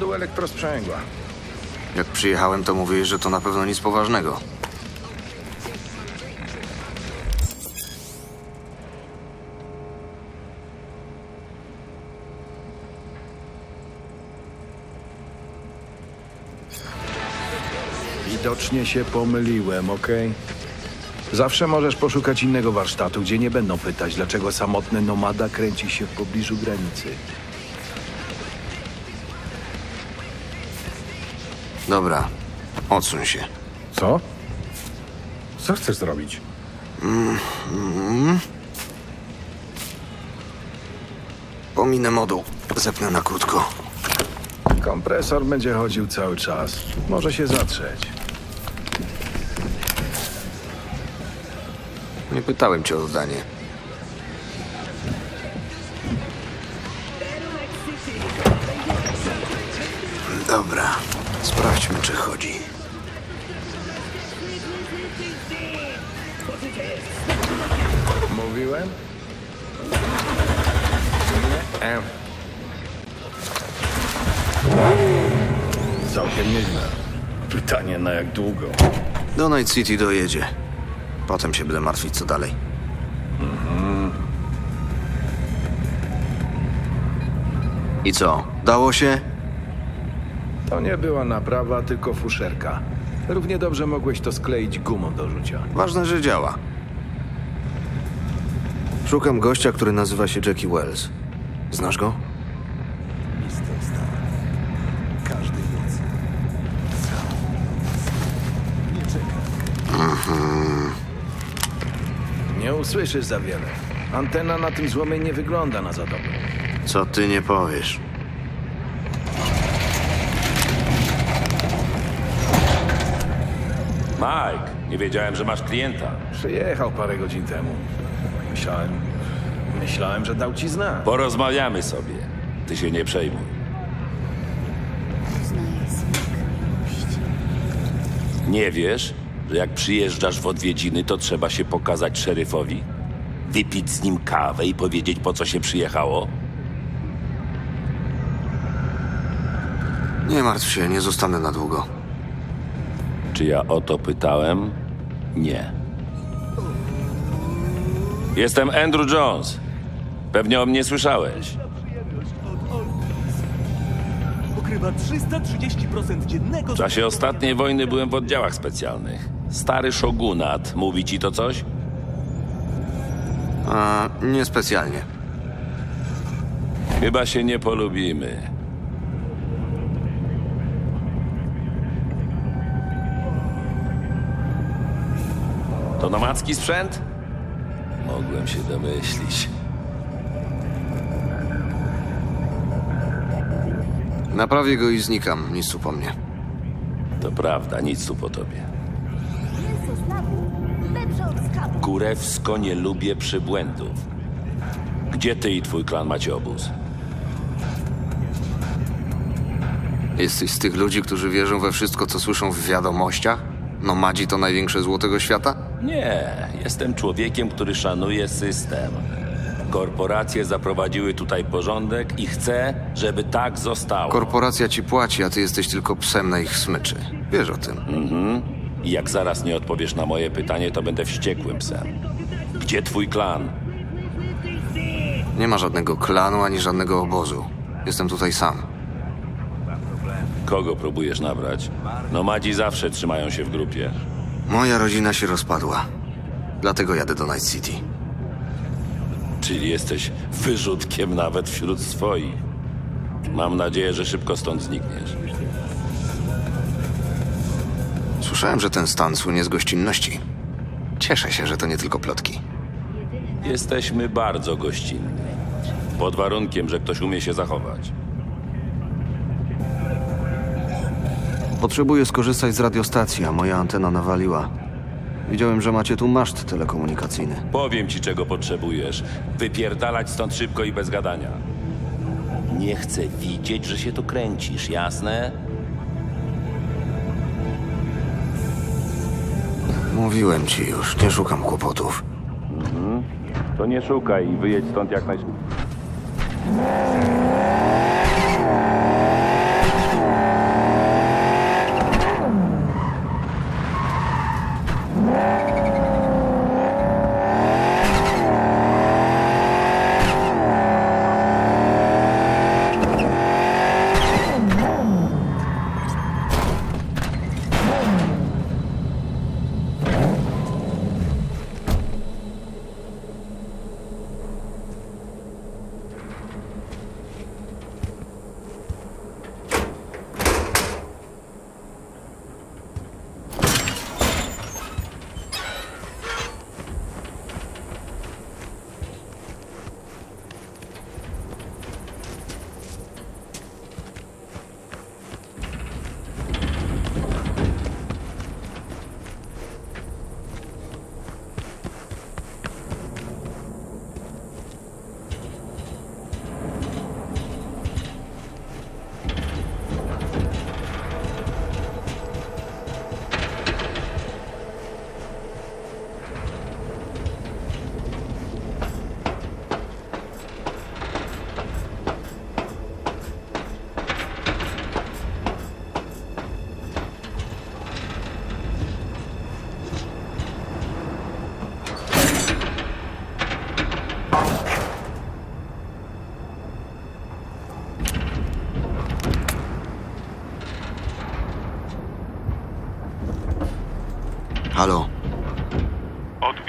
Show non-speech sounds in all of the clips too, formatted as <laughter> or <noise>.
powodu elektrosprzęgła. Jak przyjechałem, to mówiłeś, że to na pewno nic poważnego. Widocznie się pomyliłem, okej? Zawsze możesz poszukać innego warsztatu, gdzie nie będą pytać, dlaczego samotny nomada kręci się w pobliżu granicy. Dobra, odsuń się. Co? Co chcesz zrobić? Pominę moduł. Zepnę na krótko. Kompresor będzie chodził cały czas. Może się zatrzeć. Nie pytałem cię o zdanie. Długo? Do Night City dojedzie. Potem się będę martwić, co dalej. I co? Dało się? To nie była naprawa, tylko fuszerka. Równie dobrze mogłeś to skleić gumą do rzucia. Ważne, że działa. Szukam gościa, który nazywa się Jackie Wells. Znasz go? Nie usłyszysz za wiele. Antena na tym złomie nie wygląda na za dobrą. Co ty nie powiesz? Mike, nie wiedziałem, że masz klienta. Przyjechał parę godzin temu. Myślałem... Myślałem, że dał ci znak. Porozmawiamy sobie. Ty się nie przejmuj. Nie wiesz, że jak przyjeżdżasz w odwiedziny, to trzeba się pokazać szeryfowi? Wypić z nim kawę i powiedzieć, po co się przyjechało? Nie martw się, nie zostanę na długo. Czy ja o to pytałem? Nie. Jestem Andrew Jones. Pewnie o mnie słyszałeś. Pokrywa 330% dziennego... W czasie ostatniej wojny byłem w oddziałach specjalnych. Stary szogunat. Mówi ci to coś? A, niespecjalnie. Chyba się nie polubimy. To nomadzki sprzęt? Mogłem się domyślić. Naprawię go i znikam, nic tu po mnie. To prawda, nic tu po tobie. Kurewsko nie lubię przybłędów. Gdzie ty i twój klan macie obóz? Jesteś z tych ludzi, którzy wierzą we wszystko, co słyszą w wiadomościach? Nomadzi to największe zło tego świata? Nie, jestem człowiekiem, który szanuje system. Korporacje zaprowadziły tutaj porządek i chcę, żeby tak zostało. Korporacja ci płaci, a ty jesteś tylko psem na ich smyczy. Wiesz o tym. I jak zaraz nie odpowiesz na moje pytanie, to będę wściekłym psem. Gdzie twój klan? Nie ma żadnego klanu ani żadnego obozu. Jestem tutaj sam. Kogo próbujesz nabrać? Nomadzi zawsze trzymają się w grupie. Moja rodzina się rozpadła. Dlatego jadę do Night City. Czyli jesteś wyrzutkiem nawet wśród swoich. Mam nadzieję, że szybko stąd znikniesz. Słyszałem, że ten stan słynie z gościnności. Cieszę się, że to nie tylko plotki. Jesteśmy bardzo gościnni. Pod warunkiem, że ktoś umie się zachować. Potrzebuję skorzystać z radiostacji, a moja antena nawaliła. Widziałem, że macie tu maszt telekomunikacyjny. Powiem ci, czego potrzebujesz. Wypierdalać stąd szybko i bez gadania. Nie chcę widzieć, że się tu kręcisz, jasne? Mówiłem ci już, nie szukam kłopotów. To nie szukaj i wyjedź stąd jak najszybciej.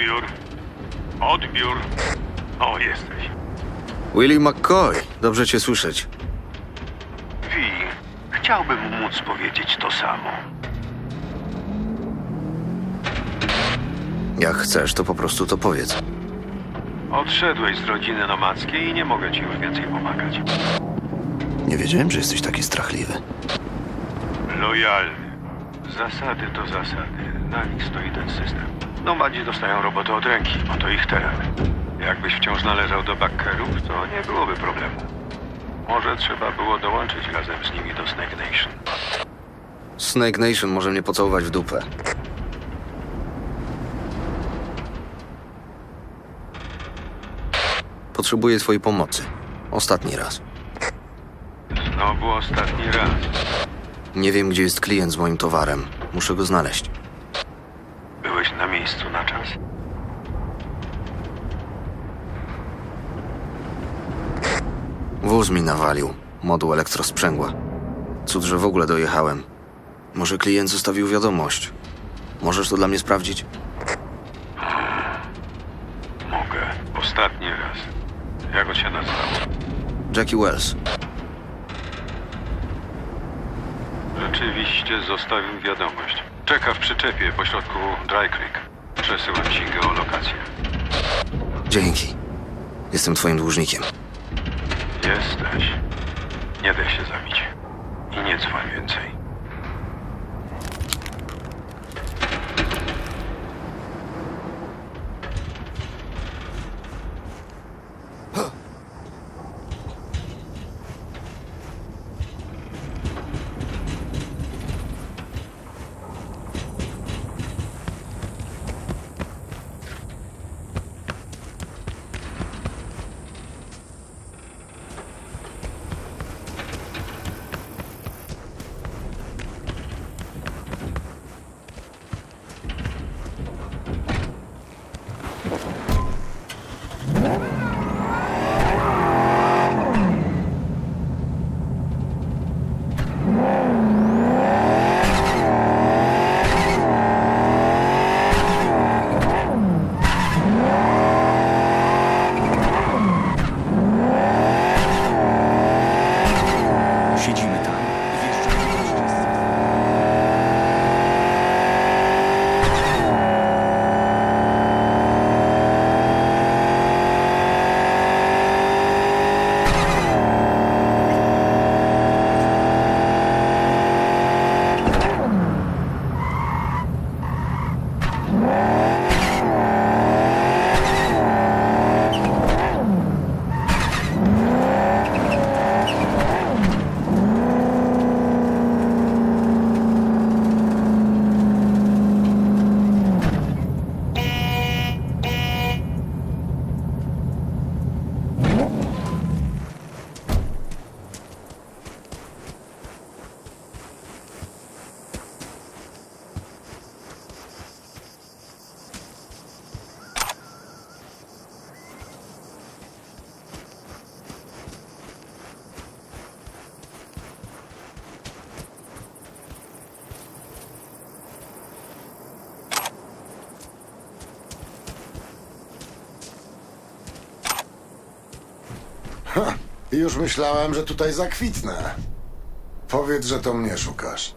Odbiór. Odbiór. O, jesteś. Willie McCoy, dobrze cię słyszeć. Wi, chciałbym móc powiedzieć to samo. Jak chcesz, to po prostu to powiedz. Odszedłeś z rodziny nomadzkiej i nie mogę ci już więcej pomagać. Nie wiedziałem, że jesteś taki strachliwy. Lojalny. Zasady to zasady. Na nich stoi ten system. Nomadzi dostają robotę od ręki. Oto ich teren. Jakbyś wciąż należał do bakkerów, to nie byłoby problemu. Może trzeba było dołączyć razem z nimi do Snake Nation. Snake Nation może mnie pocałować w dupę. Potrzebuję twojej pomocy. Ostatni raz. Znowu ostatni raz. Nie wiem, gdzie jest klient z moim towarem. Muszę go znaleźć. Byłeś na miejscu na czas? Wóz mi nawalił. Moduł elektrosprzęgła. Cud, że w ogóle dojechałem. Może klient zostawił wiadomość. Możesz to dla mnie sprawdzić? Mogę. Ostatni raz. Jak on się nazywał? Jackie Wells. Rzeczywiście zostawił wiadomość. Czeka w przyczepie pośrodku Dry Creek. Przesyłam ci geolokację. Dzięki. Jestem twoim dłużnikiem. Jesteś. Nie daj się zabić. I nie dzwoń więcej. Już myślałem, że tutaj zakwitnę. Powiedz, że to mnie szukasz.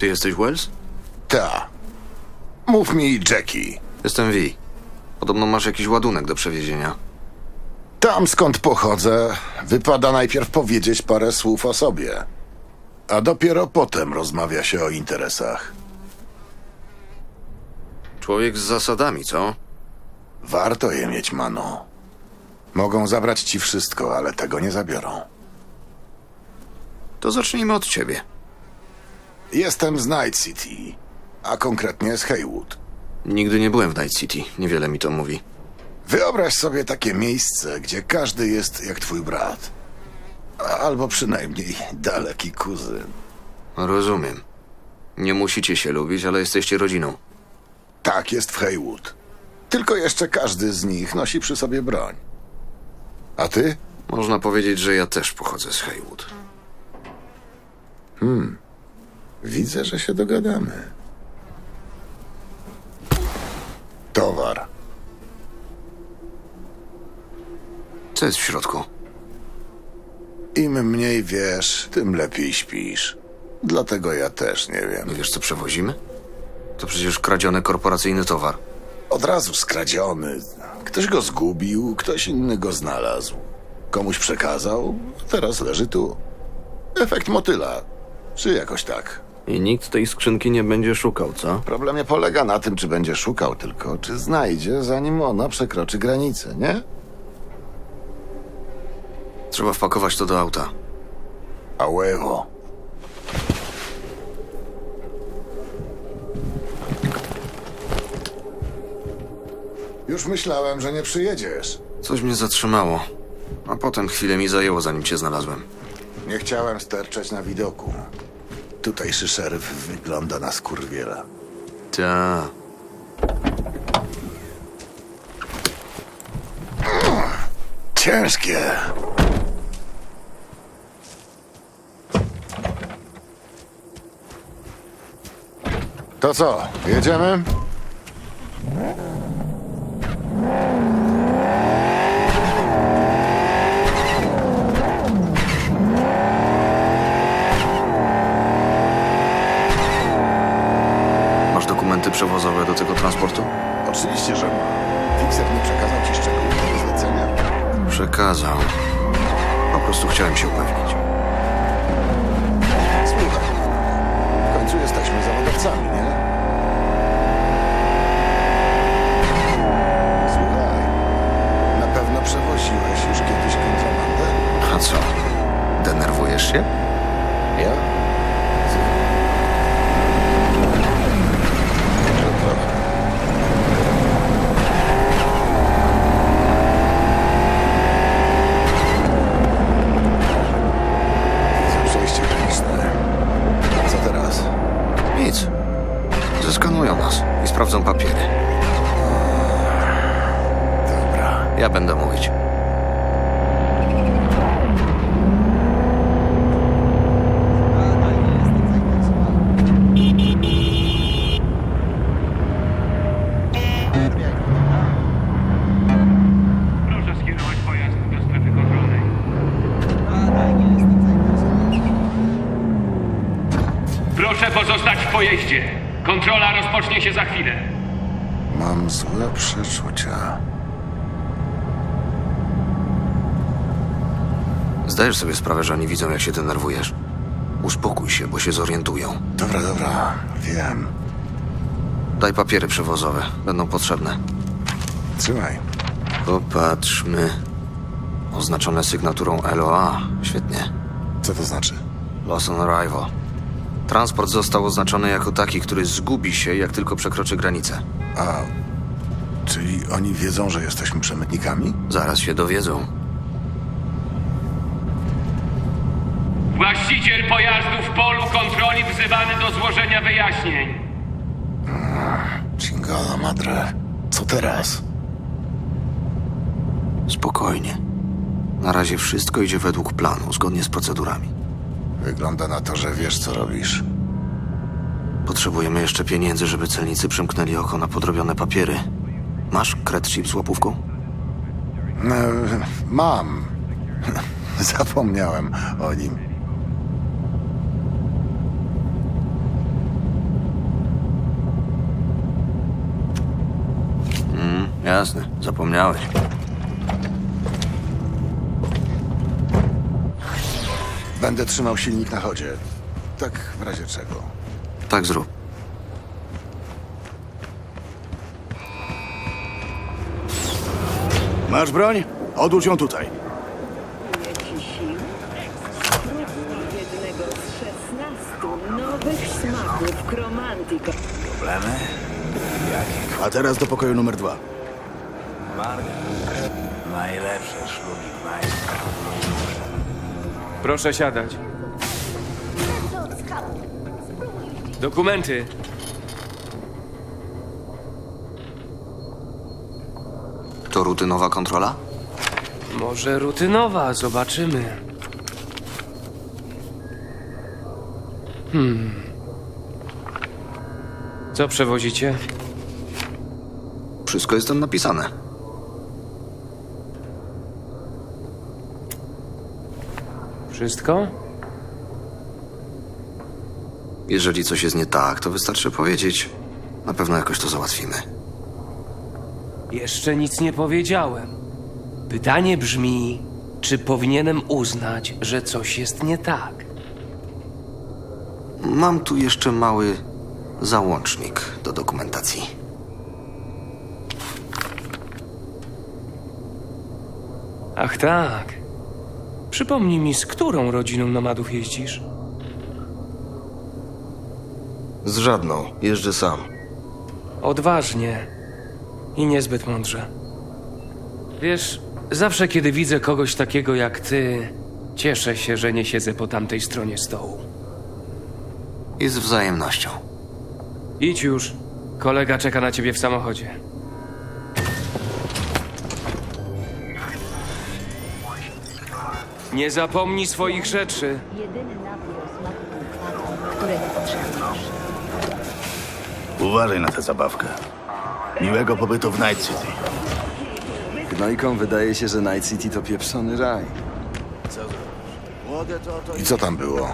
Ty jesteś Wells? Ta. Mów mi, Jackie. Jestem V. Podobno masz jakiś ładunek do przewiezienia. Tam skąd pochodzę, wypada najpierw powiedzieć parę słów o sobie. A dopiero potem rozmawia się o interesach. Człowiek z zasadami, co? Warto je mieć, mano. Mogą zabrać ci wszystko, ale tego nie zabiorą. To zacznijmy od ciebie. Jestem z Night City, a konkretnie z Haywood. Nigdy nie byłem w Night City. Niewiele mi to mówi. Wyobraź sobie takie miejsce, gdzie każdy jest jak twój brat. Albo przynajmniej daleki kuzyn. Rozumiem. Nie musicie się lubić, ale jesteście rodziną. Tak jest w Haywood. Tylko jeszcze każdy z nich nosi przy sobie broń. A ty? Można powiedzieć, że ja też pochodzę z Haywood. Widzę, że się dogadamy. Towar. Co jest w środku? Im mniej wiesz, tym lepiej śpisz. Dlatego ja też nie wiem. Wiesz, co przewozimy? To przecież kradziony korporacyjny towar. Od razu skradziony. Ktoś go zgubił, ktoś inny go znalazł. Komuś przekazał, teraz leży tu. Efekt motyla. Czy jakoś tak. I nikt tej skrzynki nie będzie szukał, co? Problem nie polega na tym, czy będzie szukał, tylko czy znajdzie, zanim ona przekroczy granicę, nie? Trzeba wpakować to do auta. A huevo. Już myślałem, że nie przyjedziesz. Coś mnie zatrzymało. A potem chwilę mi zajęło, zanim cię znalazłem. Nie chciałem sterczeć na widoku. Tutejszy szeryf wygląda na skurwiela. Ta. Ciężkie. To co, jedziemy? Przewozowe do tego transportu? Oczywiście, że ma. Fixer nie przekazał ci szczegółów zlecenia. Przekazał. Po prostu chciałem się upewnić. Słuchaj, w końcu jesteśmy zawodowcami, nie? Sprawdzą papiery. Dobra. Ja będę mówić. Proszę skierować pojazd do strefy kontrolnej. Proszę pozostać w pojeździe. Kontrola rozpocznie się za chwilę. Mam złe przeczucia. Zdajesz sobie sprawę, że oni widzą, jak się denerwujesz? Uspokój się, bo się zorientują. Dobra, dobra, wiem. Daj papiery przewozowe. Będą potrzebne. Trzymaj. Popatrzmy. Oznaczone sygnaturą LOA. Świetnie. Co to znaczy? Loss on arrival. Transport został oznaczony jako taki, który zgubi się, jak tylko przekroczy granicę. A, czyli oni wiedzą, że jesteśmy przemytnikami? Zaraz się dowiedzą. Właściciel pojazdu w polu kontroli wzywany do złożenia wyjaśnień. Chingala madre. Co teraz? Spokojnie. Na razie wszystko idzie według planu, zgodnie z procedurami. Wygląda na to, że wiesz, co robisz. Potrzebujemy jeszcze pieniędzy, żeby celnicy przymknęli oko na podrobione papiery. Masz kred chip z łapówką? E, mam. <laughs> Zapomniałem o nim. Jasne, zapomniałeś. Będę trzymał silnik na chodzie. Tak w razie czego. Tak zrób. Masz broń? Odłóż ją tutaj. Ci sił? Spróbuj jednego z szesnastu nowych smaków Chromantica. Problemy? Jakie? A teraz do pokoju numer dwa. Najlepsze szlugi w majstra. Proszę siadać. Dokumenty. To rutynowa kontrola? Może rutynowa, zobaczymy. Hmm. Co przewozicie? Wszystko jest tam napisane. Wszystko? Jeżeli coś jest nie tak, to wystarczy powiedzieć. Na pewno jakoś to załatwimy. Jeszcze nic nie powiedziałem. Pytanie brzmi, czy powinienem uznać, że coś jest nie tak? Mam tu jeszcze mały załącznik do dokumentacji. Ach tak. Przypomnij mi, z którą rodziną nomadów jeździsz? Z żadną. Jeżdżę sam. Odważnie i niezbyt mądrze. Wiesz, zawsze kiedy widzę kogoś takiego jak ty, cieszę się, że nie siedzę po tamtej stronie stołu. I z wzajemnością. Idź już. Kolega czeka na ciebie w samochodzie. Nie zapomnij swoich rzeczy. Jedyny napój o smaku konkwatu, którego potrzebujesz. Uważaj na tę zabawkę. Miłego pobytu w Night City. Gnojkom wydaje się, że Night City to pieprzony raj. Młode to, to I co tam było?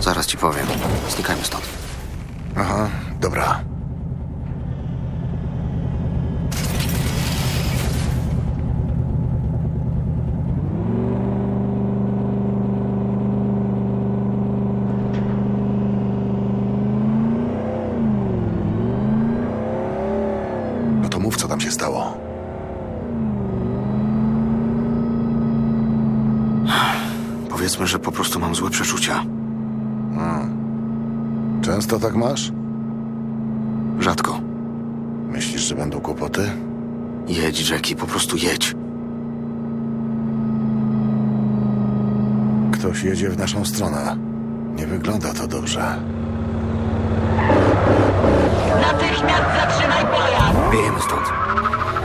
Zaraz ci powiem. Znikajmy stąd. Aha, dobra. No to mów, co tam się stało. Powiedzmy, że po prostu mam złe przeczucia. Często tak masz? Rzadko. Myślisz, że będą kłopoty? Jedź, Jackie, po prostu jedź. Ktoś jedzie w naszą stronę. Nie wygląda to dobrze. Natychmiast zatrzymaj pojazd! Wiejemy stąd.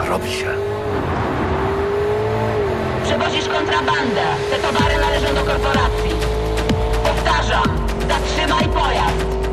robi się. Przewozisz kontrabandę. Te towary należą do korporacji. Powtarzam, zatrzymaj pojazd!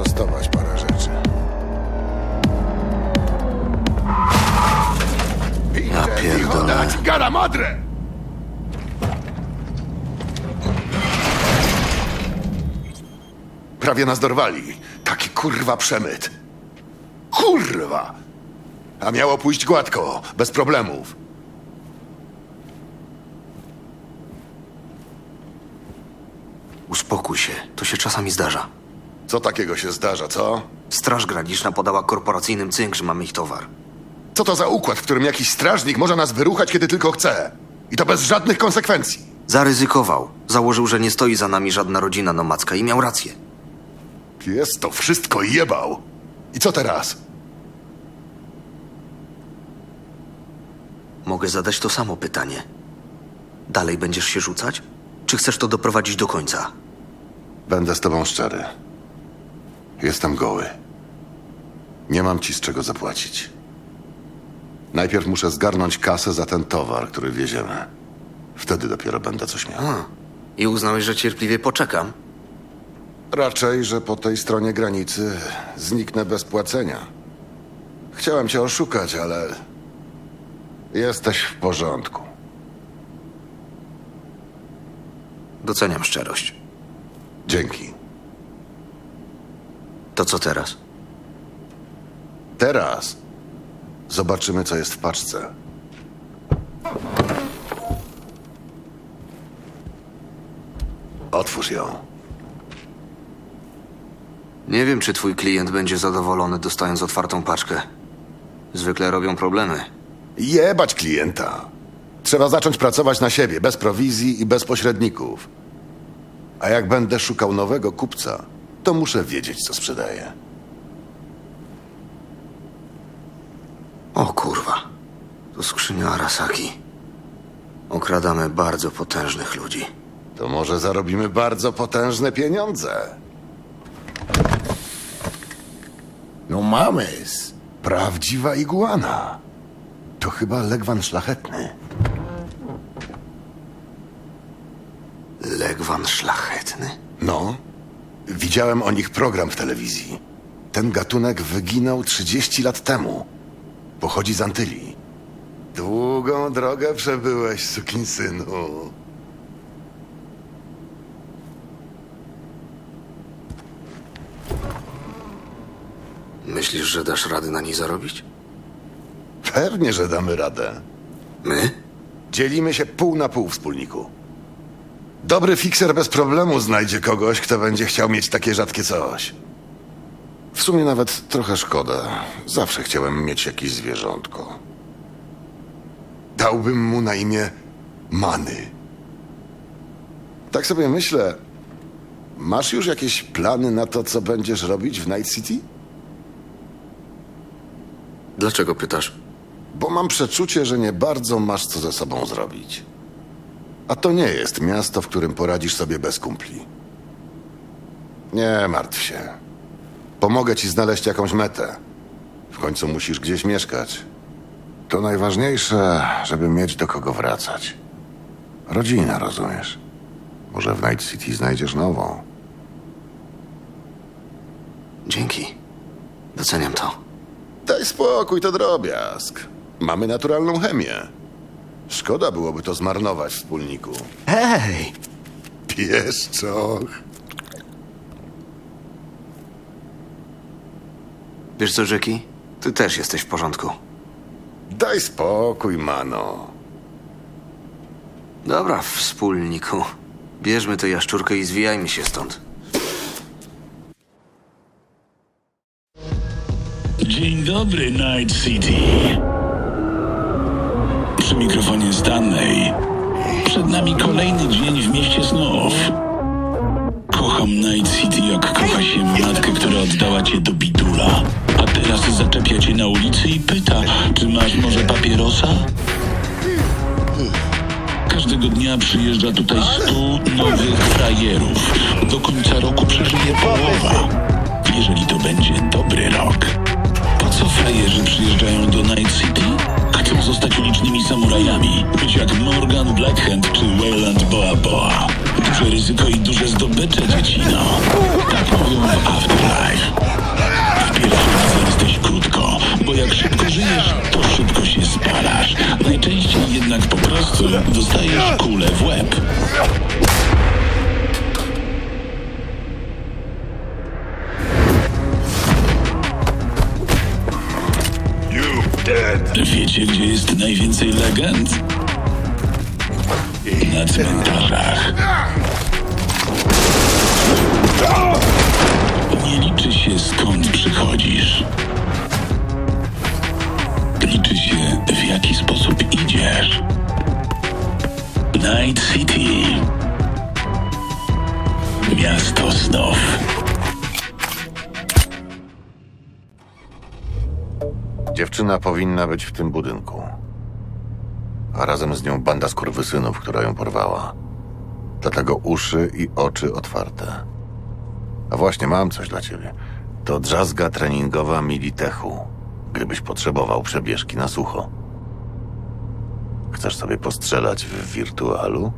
Musimy wyprostować parę rzeczy. Ja pierdolę. Gara madre! Prawie nas dorwali. Taki kurwa przemyt. Kurwa! A miało pójść gładko, bez problemów. Uspokój się, to się czasami zdarza. Co takiego się zdarza, co? Straż Graniczna podała korporacyjnym cynk, że mamy ich towar. Co to za układ, w którym jakiś strażnik może nas wyruchać, kiedy tylko chce? I to bez żadnych konsekwencji. Zaryzykował. Założył, że nie stoi za nami żadna rodzina nomadzka i miał rację. Jest to wszystko jebał. I co teraz? Mogę zadać to samo pytanie. Dalej będziesz się rzucać? Czy chcesz to doprowadzić do końca? Będę z tobą szczery. Jestem goły. Nie mam ci z czego zapłacić. Najpierw muszę zgarnąć kasę za ten towar, który wieziemy. Wtedy dopiero będę coś miał. A, I uznałeś, że cierpliwie poczekam? Raczej, że po tej stronie granicy zniknę bez płacenia. Chciałem cię oszukać, ale jesteś w porządku. Doceniam szczerość. Dzięki. To co teraz? Teraz zobaczymy, co jest w paczce. Otwórz ją. Nie wiem, czy twój klient będzie zadowolony dostając otwartą paczkę. Zwykle robią problemy. Jebać klienta. Trzeba zacząć pracować na siebie, bez prowizji i bez pośredników. A jak będę szukał nowego kupca, to muszę wiedzieć, co sprzedaję. O kurwa. To skrzynia Arasaki. Okradamy bardzo potężnych ludzi. To może zarobimy bardzo potężne pieniądze. No mamy. Prawdziwa iguana. To chyba legwan szlachetny. Legwan szlachetny? No, widziałem o nich program w telewizji. Ten gatunek wyginął 30 lat temu. Pochodzi z Antylii. Długą drogę przebyłeś, sukinsynu. Myślisz, że dasz radę na niej zarobić? Pewnie, że damy radę. My? Dzielimy się pół na pół, wspólniku. Dobry fikser bez problemu znajdzie kogoś, kto będzie chciał mieć takie rzadkie coś. W sumie nawet trochę szkoda. Zawsze chciałem mieć jakieś zwierzątko. Dałbym mu na imię Many. Tak sobie myślę. Masz już jakieś plany na to, co będziesz robić w Night City? Dlaczego pytasz? Bo mam przeczucie, że nie bardzo masz co ze sobą zrobić. A to nie jest miasto, w którym poradzisz sobie bez kumpli. Nie martw się. Pomogę ci znaleźć jakąś metę. W końcu musisz gdzieś mieszkać. To najważniejsze, żeby mieć do kogo wracać. Rodzina, rozumiesz? Może w Night City znajdziesz nową. Dzięki. Doceniam to. Daj spokój, to drobiazg. Mamy naturalną chemię. Szkoda byłoby to zmarnować, wspólniku. Hej! Pieszczoch. Wiesz co, Jackie? Ty też jesteś w porządku. Daj spokój, mano. Dobra, wspólniku. Bierzmy tę jaszczurkę i zwijajmy się stąd. Dzień dobry, Night City. Przy mikrofonie Stanley. Przed nami kolejny dzień w mieście snów. Kocham Night City jak kocha się matkę, która oddała cię do bidula. A teraz zaczepia cię na ulicy i pyta, czy masz może papierosa? Każdego dnia przyjeżdża tutaj stu nowych frajerów. Do końca roku przeżyje połowa. Jeżeli to będzie dobry rok. Co frajerzy przyjeżdżają do Night City? Chcą zostać ulicznymi samurajami. Być jak Morgan Blackhand czy Wayland Boa Boa. Duże ryzyko i duże zdobycze, dziecino. Tak mówią w Afterlife. W pierwszej jesteś krótko, bo jak szybko żyjesz, to szybko się spalasz. Najczęściej jednak po prostu dostajesz kulę w łeb. Wiecie, gdzie jest najwięcej legend? Na cmentarzach. Nie liczy się skąd przychodzisz. Liczy się w jaki sposób idziesz. Night City. Miasto snów. Dziewczyna powinna być w tym budynku. A razem z nią banda skurwysynów, która ją porwała. Dlatego uszy i oczy otwarte. A właśnie, mam coś dla ciebie. To drzazga treningowa Militechu. Gdybyś potrzebował przebieżki na sucho. Chcesz sobie postrzelać w wirtualu?